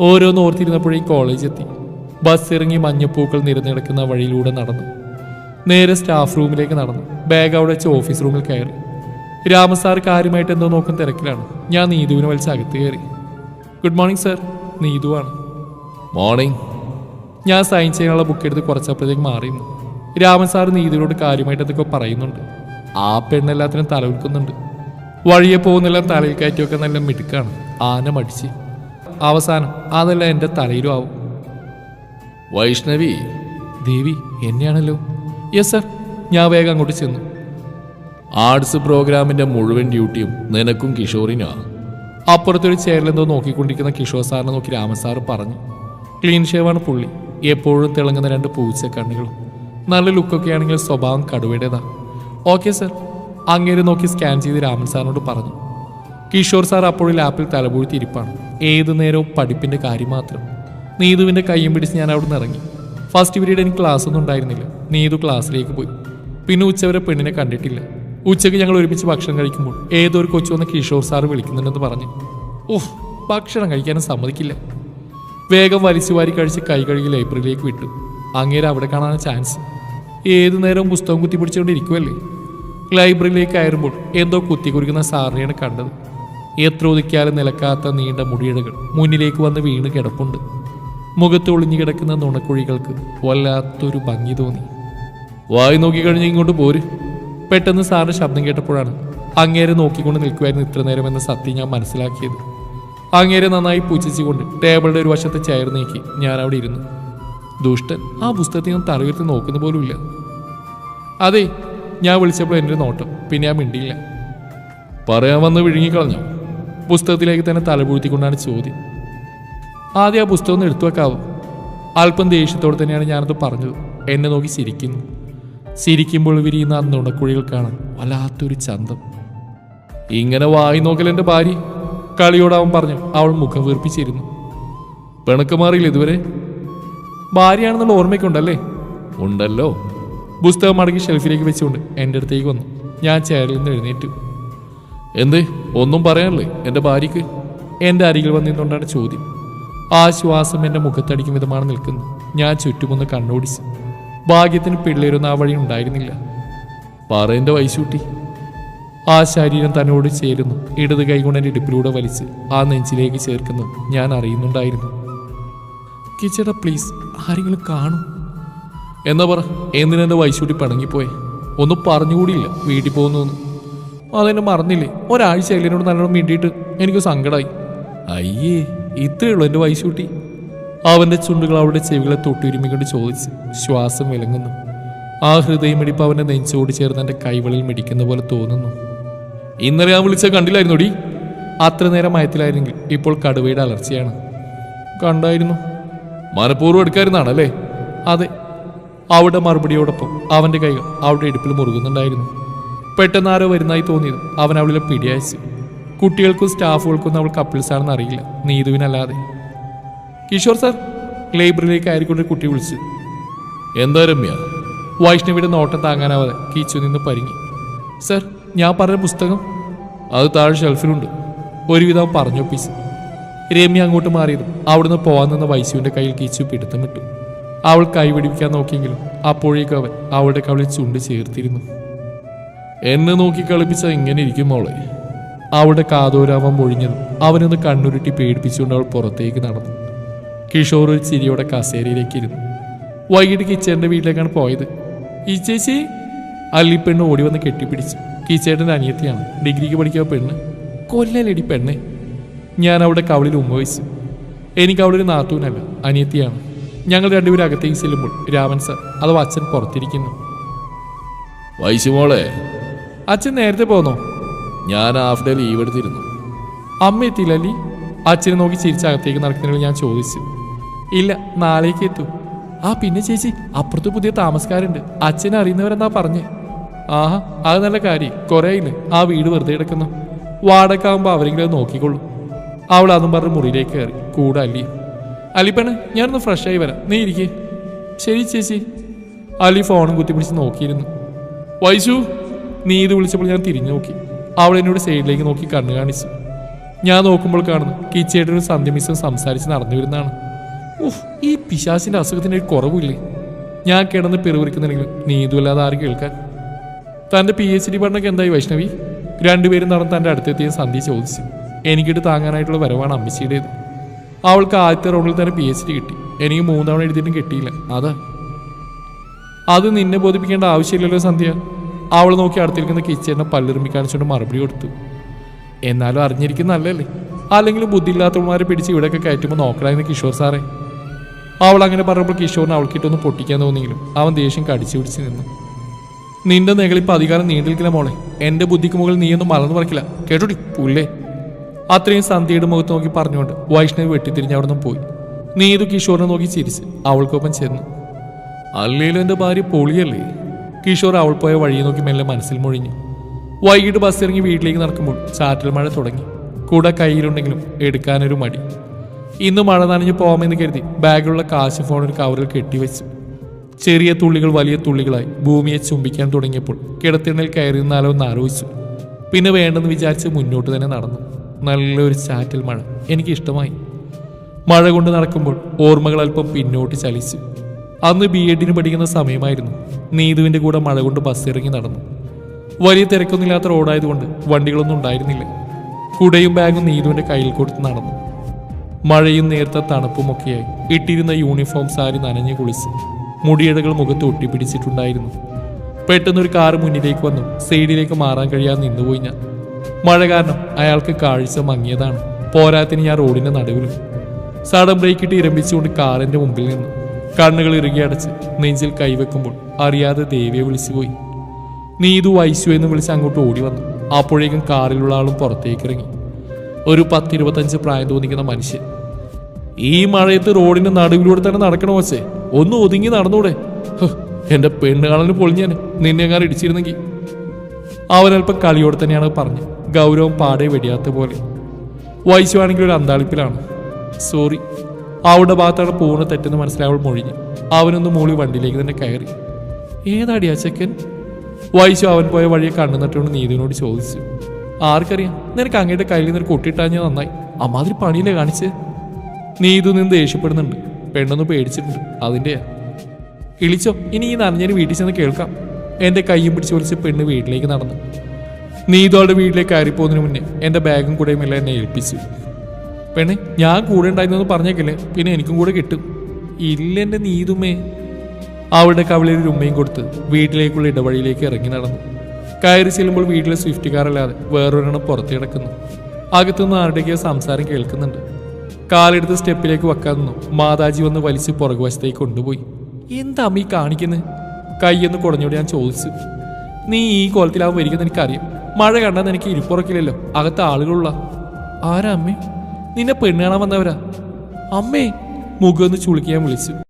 ഓരോന്ന് ഓർത്തിരുന്നപ്പോഴേ കോളേജ് എത്തി. ബസ് ഇറങ്ങി മഞ്ഞപ്പൂക്കൾ നിരന്നു കിടക്കുന്ന വഴിയിലൂടെ നടന്നു. നേരെ സ്റ്റാഫ് റൂമിലേക്ക് നടന്നു. ബാഗ് അവിടെ വെച്ച് ഓഫീസ് റൂമിൽ കയറി. രാമസാർ കാര്യമായിട്ട് എന്തോ നോക്കുന്ന തിരക്കിലാണ്. ഞാൻ നീതുവിനെ വലിച്ച് അകത്ത് കയറി. ഗുഡ് മോർണിംഗ് സർ നീതുവാണ് മോർണിംഗ് ഞാൻ സൈൻ ചെയ്യാനുള്ള ബുക്ക് എടുത്ത് കുറച്ചപ്പോഴത്തേക്ക് മാറിയിരുന്നു. രാമൻ സാർ നീതുവിനോട് കാര്യമായിട്ട് എന്തൊക്കെ പറയുന്നുണ്ട്. ആ പെണ്ണെല്ലാത്തിനും തലവിൽക്കുന്നുണ്ട് വഴിയെ പോകുന്നെല്ലാം തലയിൽ കയറ്റിയൊക്കെ നല്ല മിടുക്കാണ്. ആന മടിച്ച്. അവസാനം അതെല്ലാം എന്റെ തലയിലും ആവും. വൈഷ്ണവി. ദേവി എന്നെയാണല്ലോ? Yes sir. ഞാൻ വേഗം അങ്ങോട്ട് ചെന്നു. ആർട്സ് പ്രോഗ്രാമിന്റെ മുഴുവൻ ഡ്യൂട്ടിയും നിനക്കും കിഷോറിനാ അപ്പുറത്തൊരു ചേരലെന്തോ നോക്കിക്കൊണ്ടിരിക്കുന്ന കിഷോർ സാറിനെ നോക്കി രാമൻ സാറ് പറഞ്ഞു. ക്ലീൻ ഷേവാണ് പുള്ളി. എപ്പോഴും തിളങ്ങുന്ന രണ്ട് പൂച്ച കണ്ണുകളും. നല്ല ലുക്കൊക്കെ ആണെങ്കിൽ സ്വഭാവം കടുവയുടേതാ. ഓക്കെ സർ അങ്ങേര് നോക്കി സ്കാൻ ചെയ്ത് രാമൻ സാറിനോട് പറഞ്ഞു. കിഷോർ സാർ അപ്പോഴും ലാപ്പിൽ തലപൂഴ്ത്തി ഇരിപ്പാണ്. ഏതു നേരവും പഠിപ്പിന്റെ കാര്യം മാത്രം. നീതുവിന്റെ കയ്യും പിടിച്ച് ഞാൻ അവിടെ നിന്ന് ഇറങ്ങി. ഫസ്റ്റ് പീരീഡ് എനിക്ക് ക്ലാസ് ഒന്നും ഉണ്ടായിരുന്നില്ല. നീതു ക്ലാസ്സിലേക്ക് പോയി. പിന്നെ ഉച്ചവരെ പെണ്ണിനെ കണ്ടിട്ടില്ല. ഉച്ചയ്ക്ക് ഞങ്ങൾ ഒരുമിച്ച് ഭക്ഷണം കഴിക്കുമ്പോൾ ഏതോ ഒരു കൊച്ചു വന്ന് കിഷോർ സാർ വിളിക്കുന്നുണ്ടെന്ന് പറഞ്ഞു. ഓഹ് ഭക്ഷണം കഴിക്കാനും സമ്മതിക്കില്ല. വേഗം വലിച്ചു വാരി കഴിച്ച് കൈ കഴുകി ലൈബ്രറിയിലേക്ക് വിട്ടു. അങ്ങേരെ അവിടെ കാണാൻ ചാൻസ് ഏതു നേരവും പുസ്തകം കുത്തി പിടിച്ചുകൊണ്ടിരിക്കുമല്ലേ ലൈബ്രറിയിലേക്ക് കയറുമ്പോൾ എന്തോ കുത്തി കുറിക്കുന്ന സാറിനെയാണ് കണ്ടത്. എത്ര ഒതുക്കിയാലും നിലക്കാത്ത നീണ്ട മുടിയിഴകൾ മുന്നിലേക്ക് വന്ന് വീണ് കിടപ്പുണ്ട്. മുഖത്ത് ഒളിഞ്ഞു കിടക്കുന്ന നുണക്കുഴികൾക്ക് വല്ലാത്തൊരു ഭംഗി തോന്നി. വായി നോക്കിക്കഴിഞ്ഞ് ഇങ്ങോട്ട് പോര്. പെട്ടെന്ന് സാറിന്റെ ശബ്ദം കേട്ടപ്പോഴാണ് അങ്ങേരെ നോക്കിക്കൊണ്ട് നിൽക്കുമായിരുന്നു ഇത്ര നേരം എന്ന സത്യം ഞാൻ മനസ്സിലാക്കിയത്. അങ്ങേരെ നന്നായി പൂച്ഛിച്ചുകൊണ്ട് ടേബിളുടെ ഒരു വശത്തെ ചെയർ നീക്കി ഞാൻ അവിടെ ഇരുന്നു. ദുഷ്ടൻ ആ പുസ്തകത്തെ ഞാൻ തലയുയർത്തി നോക്കുന്ന പോലുമില്ല. അതെ ഞാൻ വിളിച്ചപ്പോൾ എന്റെ നോട്ടം പിന്നെ ഞാൻ മിണ്ടിയില്ല. പറയാൻ വന്ന് വിഴുങ്ങിക്കളഞ്ഞു? പുസ്തകത്തിലേക്ക് തന്നെ തലപൂഴ്ത്തിക്കൊണ്ടാണ് ചോദ്യം. ആദ്യം ആ പുസ്തകം ഒന്ന് എടുത്തു വെക്കാവോ. അല്പം ദേഷ്യത്തോടെ തന്നെയാണ് ഞാനത് പറഞ്ഞത്. എന്നെ നോക്കി ചിരിക്കുന്നു. ചിരിക്കുമ്പോൾ വിരിയുന്ന ആ നുണക്കുഴികൾ കാണാൻ വല്ലാത്തൊരു ചന്തം. ഇങ്ങനെ വായി നോക്കൽ എന്റെ ഭാര്യ. കളിയോട് അവൻ പറഞ്ഞു അവൾ മുഖം വീർപ്പിച്ചിരുന്നു. പിണക്ക് മാറിയില്ല ഇതുവരെ? ഭാര്യയാണെന്നുള്ള ഓർമ്മയ്ക്കുണ്ടല്ലേ? ഉണ്ടല്ലോ. പുസ്തകം മടക്കി ഷെൽഫിലേക്ക് വെച്ചുകൊണ്ട് എന്റെ അടുത്തേക്ക് വന്നു. ഞാൻ ചെയറിൽ നിന്ന് എഴുന്നേറ്റു. എന്തേ? ഒന്നും പറയാനല്ലേ? എന്റെ ഭാര്യയ്ക്ക്? എന്റെ അരികിൽ വന്നിരുന്നുകൊണ്ടാണ് ചോദ്യം. ആശ്വാസം ശ്വാസം എന്റെ മുഖത്തടിക്കും വിധമാണ് നിൽക്കുന്നത്. ഞാൻ ചുറ്റുമൊന്ന് കണ്ണോടിച്ചു. ഭാഗ്യത്തിന് പിള്ളേരൊന്നും ആ വഴി ഉണ്ടായിരുന്നില്ല. പറയന്റെ വയസ്സൂട്ടി ആ ശരീരം തന്നോട് ചേരുന്നു. ഇടത് കൈകൊണ്ട് എന്റെ ഇടുപ്പിലൂടെ വലിച്ച് ആ നെഞ്ചിലേക്ക് ചേർക്കുന്നു. ഞാൻ അറിയുന്നുണ്ടായിരുന്നു. കിച്ചട പ്ലീസ് ആരെങ്കിലും കാണും. എന്നാ പറ എന്തിനെന്റെ വൈശൂട്ടി പിണങ്ങിപ്പോയെ? ഒന്നും പറഞ്ഞുകൂടിയില്ല. വീട്ടിൽ പോകുന്നു അതെന്നെ മറന്നില്ലേ? ഒരാഴ്ച എന്നോട് നല്ലോണം മിണ്ടിയിട്ട്. എനിക്ക് സങ്കടമായി അയ്യേ ഇത്രയേ ഉള്ളൂ എന്റെ വൈശൂട്ടി അവന്റെ ചുണ്ടുകൾ അവളുടെ ചെവികളെ തൊട്ടുരുമിക്കൊണ്ട് ചോദിച്ച് ശ്വാസം വിലങ്ങുന്നു. ആ ഹൃദയമിടിപ്പ് അവന്റെ നെഞ്ചോട് ചേർന്ന് എന്റെ കൈവളിൽ മിടിക്കുന്ന പോലെ തോന്നുന്നു. ഇന്നലെ ഞാൻ വിളിച്ച കണ്ടില്ലായിരുന്നോടി അത്ര നേരം മയത്തിലായിരുന്നെങ്കിൽ ഇപ്പോൾ കടുവയുടെ അലർച്ചയാണ്. കണ്ടായിരുന്നു. മനഃപൂർവം എടുക്കായിരുന്നാണല്ലേ അതെ. അവിടെ മറുപടിയോടൊപ്പം അവന്റെ കൈകൾ അവളുടെ ഇടുപ്പിൽ മുറുകുന്നുണ്ടായിരുന്നു. പെട്ടെന്ന് ആരോ വരുന്നതായി തോന്നിയത്. അവൻ അവളിലെ പിടിയച്ചു കുട്ടികൾക്കും സ്റ്റാഫുകൾക്കൊന്നും അവൾ കപ്പിൾസ് ആണെന്ന് അറിയില്ല. നീതുവിനല്ലാതെ. കിഷോർ സാർ ലൈബ്രറിയിലേക്ക് ആയിരിക്കൊണ്ട് കുട്ടി വിളിച്ചു. എന്താ രമ്യ? വൈഷ്ണവിയുടെ നോട്ടം താങ്ങാനാവാതെ കീച്ചു നിന്ന് പരിങ്ങി. സർ ഞാൻ പറഞ്ഞ പുസ്തകം? അത് താഴെ ഷെൽഫിലുണ്ട്. ഒരുവിധം പറഞ്ഞൊപ്പിച്ചു രമ്യ അങ്ങോട്ട് മാറിയതും അവിടുന്ന് പോകാൻ നിന്ന വൈശുവിന്റെ കയ്യിൽ കീച്ചു പിടുത്തമിട്ടു. അവൾ കൈ കൈപിടിപ്പിക്കാൻ നോക്കിയെങ്കിലും അപ്പോഴേക്കും അവൻ അവളുടെ കവളിൽ ചുണ്ട് ചേർത്തിരുന്നു. എന്നെ നോക്കി കളിപ്പിച്ച ഇങ്ങനെ ഇരിക്കും മോളെ. അവളുടെ കാതോരാവൻ മൊഴിഞ്ഞതും അവനൊന്ന് കണ്ണുരുട്ടി പേടിപ്പിച്ചുകൊണ്ട് അവൾ പുറത്തേക്ക് നടന്നു. കിഷോർ ഒരു ചിരിയോടെ കസേരയിലേക്ക് ഇരുന്നു. വൈകിട്ട് കിച്ചേട്ടന്റെ വീട്ടിലേക്കാണ് പോയത്. ഈ ചേച്ചി? അല്ലിപ്പെണ്ണ് ഓടി വന്ന് കെട്ടിപ്പിടിച്ചു. കിച്ചേട്ടന്റെ അനിയത്തിയാണ്. ഡിഗ്രിക്ക് പഠിക്കുക പെണ്ണ്. കൊല്ലലടി പെണ്ണെ. ഞാൻ അവിടെ കവളിൽ ഉമ്മ എനിക്ക് അവിടെ ഒരു നാത്തൂനല്ല അനിയത്തിയാണ്. ഞങ്ങൾ രണ്ടുപേരും അകത്തേക്ക് ചെല്ലുമ്പോൾ രാമൻ സർ അഥവാ അച്ഛൻ പുറത്തിരിക്കുന്നു. വൈശുമോളെ അച്ഛൻ നേരത്തെ പോന്നോ? ഞാൻ ഹാഫ് ഡേ ലീവ് എടുത്തിരുന്നു. അമ്മ എത്തിയില്ലല്ലി? അച്ഛനെ നോക്കി ചിരിച്ചകത്തേക്ക് നടക്കുന്നതിൽ ഞാൻ ചോദിച്ചു. ഇല്ല നാളേക്ക് എത്തൂ. ആ പിന്നെ ചേച്ചി അപ്പുറത്ത് പുതിയ താമസക്കാരുണ്ട്. അച്ഛനെ അറിയുന്നവരെന്നാ പറഞ്ഞേ. ആഹാ അത് നല്ല കാര്യം. കുറേ ഇല്ല ആ വീട് വെറുതെ കിടക്കുന്നു. വാടക്കാകുമ്പോൾ അവരെങ്കിലും നോക്കിക്കൊള്ളൂ അവൾ അതും പറഞ്ഞ് മുറിയിലേക്ക് കയറി. കൂടെ അല്ലി. അലിപ്പണ് ഞാനൊന്ന് ഫ്രഷായി വരാം. നീ ഇരിക്കേ. ശരി ചേച്ചി. അലി ഫോണും കുത്തിപ്പിടിച്ച് നോക്കിയിരുന്നു. വൈശു നീ ഇത് വിളിച്ചപ്പോൾ ഞാൻ തിരിഞ്ഞു നോക്കി. അവൾ എന്നോട് സൈഡിലേക്ക് നോക്കി കണ്ണു കാണിച്ചു. ഞാൻ നോക്കുമ്പോൾ കാണുന്നു കിച്ചേട്ടനും സന്ധ്യ മിസ്സും സംസാരിച്ച് നടന്നു വരുന്നതാണ്. ഓഹ് ഈ പിശാസിന്റെ അസുഖത്തിന് ഒരു കുറവില്ലേ ഞാൻ കിടന്ന് പിറുവിറിക്കുന്നുണ്ടെങ്കിലും നീതുവല്ലാതെ ആര് കേൾക്കാൻ. തന്റെ പി എച്ച് ഡി പഠനമൊക്കെ എന്തായി വൈഷ്ണവി? രണ്ടുപേരും നടന്ന് തന്റെ അടുത്തെത്തിയ സന്ധ്യ ചോദിച്ചു. എനിക്കിട്ട് താങ്ങാനായിട്ടുള്ള വരവാണ് അമ്മച്ചിയുടേത്. അവൾക്ക് ആദ്യത്തെ റൗണ്ടിൽ തന്നെ പി എച്ച് ഡി കിട്ടി. എനിക്ക് മൂന്നവണ എഴുതിയിട്ടും കിട്ടിയില്ല. അതാ. അത് നിന്നെ ബോധിപ്പിക്കേണ്ട ആവശ്യമില്ലല്ലോ സന്ധ്യ. അവൾ നോക്കി അടുത്തിരിക്കുന്ന കിച്ചേനെ പല്ലിറുമ്പി കാണിച്ചുകൊണ്ട് മറുപടി കൊടുത്തു. എന്നാലും അറിഞ്ഞിരിക്കുന്ന നല്ലല്ലേ അല്ലെങ്കിൽ ബുദ്ധിയില്ലാത്തവന്മാരെ പിടിച്ച് ഇവിടെയൊക്കെ കയറ്റുമ്പോൾ നോക്കലായിരുന്നു കിഷോർ സാറേ. അവൾ അങ്ങനെ പറഞ്ഞപ്പോൾ കിഷോറിന് അവൾക്കിട്ടൊന്ന് പൊട്ടിക്കാൻ തോന്നിയെങ്കിലും അവൻ ദേഷ്യം കടിച്ചു പിടിച്ച് നിന്നു. നിന്റെ നെകളിപ്പ് അധികാരം നീണ്ടിരിക്കില്ല മോളെ. എന്റെ ബുദ്ധിക്ക് മുകളിൽ നീയൊന്നും മലർന്നു പറിക്കില്ല. കേട്ടോടി പുല്ലേ? അത്രയും സന്ധ്യയുടെ മുഖത്ത് നോക്കി പറഞ്ഞുകൊണ്ട് വൈഷ്ണവ് വെട്ടിത്തിരിഞ്ഞ് അവിടെ നിന്ന് പോയി. നീതു കിഷോറിനെ നോക്കി ചിരിച്ച് അവൾക്കൊപ്പം ചേർന്നു. അല്ലേലും എന്റെ ഭാര്യ പൊളിയല്ലേ? കിഷോർ അവൾ പോയ വഴിയെ നോക്കി മെല്ലെ മനസ്സിൽ മൊഴിഞ്ഞു. വൈകിട്ട് ബസ് ഇറങ്ങി വീട്ടിലേക്ക് നടക്കുമ്പോൾ ചാറ്റൽ മഴ തുടങ്ങി. കൂടെ കയ്യിലുണ്ടെങ്കിലും എടുക്കാനൊരു മടി. ഇന്ന് മഴ നനഞ്ഞു പോകാമെന്ന് കരുതി ബാഗിലുള്ള കാശ് ഫോൺ ഒരു കവറിൽ കെട്ടിവെച്ചു. ചെറിയ തുള്ളികൾ വലിയ തുള്ളികളായി ഭൂമിയെ ചുംബിക്കാൻ തുടങ്ങിയപ്പോൾ കിടത്തിണ്ണയിൽ കയറി നിന്നാലോ എന്ന് ആലോചിച്ചു. പിന്നെ വേണ്ടെന്ന് വിചാരിച്ച് മുന്നോട്ട് തന്നെ നടന്നു. നല്ലൊരു ചാറ്റൽ മഴ എനിക്ക് ഇഷ്ടമായി മഴ കൊണ്ട് നടക്കുമ്പോൾ ഓർമ്മകൾ അല്പം പിന്നോട്ട് ചലിച്ചു. അന്ന് ബി എഡിന് പഠിക്കുന്ന സമയമായിരുന്നു. നീതുവിന്റെ കൂടെ മഴ കൊണ്ട് ബസ് ഇറങ്ങി നടന്നു. വലിയ തിരക്കൊന്നുമില്ലാത്ത റോഡായതുകൊണ്ട് വണ്ടികളൊന്നും ഉണ്ടായിരുന്നില്ല. കുടയും ബാഗും നീതുവിന്റെ കയ്യിൽ കൊടുത്ത് നടന്നു. മഴയും നേരത്തെ തണുപ്പുമൊക്കെയായി ഇട്ടിരുന്ന യൂണിഫോം സാരി നനഞ്ഞു കുളിച്ച് മുടിയിഴകൾ മുഖത്ത് ഒട്ടിപ്പിടിച്ചിട്ടുണ്ടായിരുന്നു. പെട്ടെന്നൊരു കാർ മുന്നിലേക്ക് വന്നു. സൈഡിലേക്ക് മാറാൻ കഴിയാതെ നിന്നുപോയി ഞാൻ. മഴ കാരണം അയാൾക്ക് കാഴ്ച മങ്ങിയതാണ്. പോരാത്തിന് ഞാൻ റോഡിന്റെ നടുവിലും സഡൻ ബ്രേക്കിട്ട് ഇരമ്പിച്ചുകൊണ്ട് കാറിന്റെ മുമ്പിൽ നിന്നു. കണ്ണുകൾ ഇറുകി അടച്ച് നെഞ്ചിൽ കൈവെക്കുമ്പോൾ അറിയാതെ ദേവിയെ വിളിച്ചുപോയി നീതു വൈശു എന്ന് വിളിച്ച് അങ്ങോട്ട് ഓടി വന്നു. അപ്പോഴേക്കും കാറിലുള്ള ആളും പുറത്തേക്ക് ഇറങ്ങി. ഒരു പത്തിരുപത്തഞ്ച് പ്രായം തോന്നിക്കുന്ന മനുഷ്യൻ. ഈ മഴയത്ത് റോഡിന്റെ നടുവിലൂടെ തന്നെ നടക്കണ വച്ചേ ഒന്ന് ഒതുങ്ങി നടന്നൂടെ. എന്റെ പെണ്ണ് കാണലിന് പൊളിഞ്ഞാൻ നിന്നെ എങ്ങാനും ഇടിച്ചിരുന്നെങ്കിൽ അവനല്പം കളിയോടെ തന്നെയാണ് പറഞ്ഞു ഗൗരവം പാടെ വെടിയാത്ത പോലെ. വൈശു ആണെങ്കിൽ ഒരു അന്താളിപ്പിലാണ്. സോറി അവളുടെ ഭാഗത്താണ് പൂർണ തെറ്റെന്ന് മനസ്സിലാവൾ മൊഴിഞ്ഞു അവനൊന്ന് മൂളി വണ്ടിയിലേക്ക് തന്നെ കയറി. ഏതാടി ചെക്കൻ വൈശു അവൻ പോയ വഴിയെ കണ്ണു നീതുവിനോട് ചോദിച്ചു. ആർക്കറിയാം? നിനക്ക് അങ്ങയുടെ കയ്യിൽ നിന്ന് കൊട്ടിട്ടാഞ്ഞ നന്നായി. അമ്മാതിരി പണിയില്ലേ കാണിച്ച്? നീതു നിന്ന് ദേഷ്യപ്പെടുന്നുണ്ട്. പെണ്ണൊന്ന് പേടിച്ചിട്ടുണ്ട്. അതിന്റെയാ ഇളിച്ചോ ഇനി ഈ നനഞ്ഞന് വീട്ടിൽ ചെന്ന് കേൾക്കാം. എന്റെ കൈയും പിടിച്ച് വിളിച്ച് പെണ്ണ് വീട്ടിലേക്ക് നടന്നു. നീതു അവളുടെ വീട്ടിലേക്ക് കയറിപ്പോകുന്നതിന് മുന്നേ എന്റെ ബാഗും കൂടെയും എല്ലാം എന്നെ ഏൽപ്പിച്ചു. പെണ്ണെ ഞാൻ കൂടെ ഉണ്ടായിരുന്നു പറഞ്ഞേക്കല്ലേ. പിന്നെ എനിക്കും കൂടെ കിട്ടും. ഇല്ല എന്റെ നീതുമേ. അവളുടെ കവിളിൽ ഒരു ഉമ്മയും കൊടുത്ത് വീട്ടിലേക്കുള്ള ഇടവഴിയിലേക്ക് ഇറങ്ങി നടന്നു. കയറി ചെല്ലുമ്പോൾ വീട്ടിലെ സ്വിഫ്റ്റ് കാറല്ലാതെ വേറൊരെണ്ണം പുറത്തു കിടക്കുന്നു. അകത്തുനിന്ന് ആരുടെയൊക്കെയോ സംസാരം കേൾക്കുന്നുണ്ട്. കാലെടുത്ത് സ്റ്റെപ്പിലേക്ക് വെക്കാൻ നിന്നു. മാതാജി വന്ന് വലിച്ച് പുറകുവശത്തേക്ക് കൊണ്ടുപോയി. എന്താ അമ്മ ഈ കാണിക്കുന്നത് കൈയെന്ന് കുടഞ്ഞോട് ഞാൻ ചോദിച്ചു. നീ ഈ കോലത്തിലാവും വരിക്കുന്നത് എനിക്കറിയാം. മഴ കണ്ടാൽ എനിക്ക് ഇരിപ്പുറക്കില്ലല്ലോ അകത്ത് ആളുകളുള്ള. ആരാ അമ്മേ? നിന്നെ പെണ്ണു കാണാൻ വന്നവരാ. അമ്മേ മുഖം ഒന്ന് ചുളിക്കാൻ വിളിച്ചു.